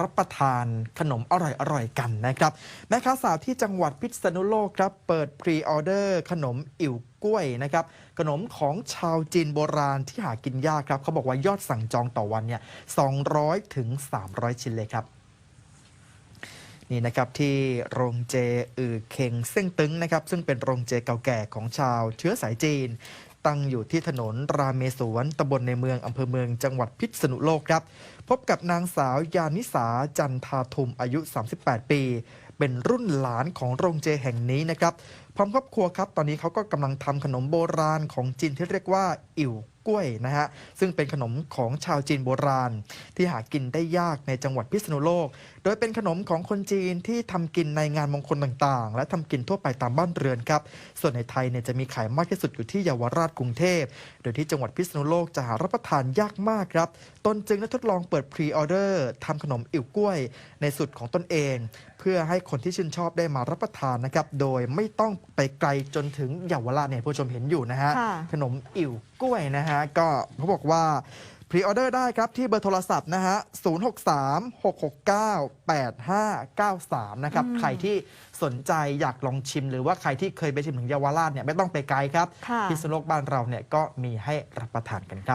รับประทานขนมอร่อยๆกันนะครับ แม่ค้าสาวที่จังหวัดพิษณุโลกครับ เปิดพรีออเดอร์ขนมอิ่วกล้วยนะครับ ขนมของชาวจีนโบราณที่หากินยากครับเขาบอกว่ายอดสั่งจองต่อวันเนี่ย200ถึง300 ชิ้นเลยครับนี่นะครับที่โรงเจอือเคงเส้งตึงนะครับซึ่งเป็นโรงเจเก่าแก่ของชาวเชื้อสายจีน ตั้งอยู่ที่ถนนรามเมศวรตำบลในเมืองอำเภอเมืองจังหวัดพิษณุโลกครับ พบกับนางสาวยานิสาจันทาทุมอายุ 38 ปี เป็นรุ่นหลานของโรงเจแห่งนี้นะครับ พร้อมครอบครัวครับ ตอนนี้เขาก็กำลังทำขนมโบราณของจีนที่เรียกว่า อิ่วกล้วยนะฮะ ซึ่งเป็นขนมของชาวจีนโบราณ ที่หากินได้ยากในจังหวัดพิษณุโลก โดยเป็นขนมของคนจีนที่ทำกินในงานมงคลต่างๆ และทำกินทั่วไปตามบ้านเรือนครับ ส่วนในไทยเนี่ยจะมีขายมากที่สุดอยู่ที่เยาวราชกรุงเทพ โดยที่จังหวัดพิษณุโลกจะหารับประทานยากมากครับตนจึงได้ทดลองเปิดพรีออเดอร์ทำขนมอิ่วกล้วยในสูตรของตนเอง เพื่อให้คนที่ชื่นชอบได้มารับประทานนะครับ โดยไม่ต้องไปไกลจนถึงเยาวราชเนี่ยผู้ชมเห็นอยู่นะฮะค่ะขนมอิ่วกล้วยนะฮะ ก็เขาบอกว่าพรีออเดอร์ได้ครับ ที่เบอร์โทรศัพท์นะฮะ 063 669 8593 นะครับอืมใครที่สนใจอยากลองชิม หรือว่าใครที่เคยไปชิมถึงเยาวราชเนี่ยไม่ต้องไปไกลครับค่ะพิษณุโลกบ้านเราเนี่ยก็มีให้รับประทานกันครับ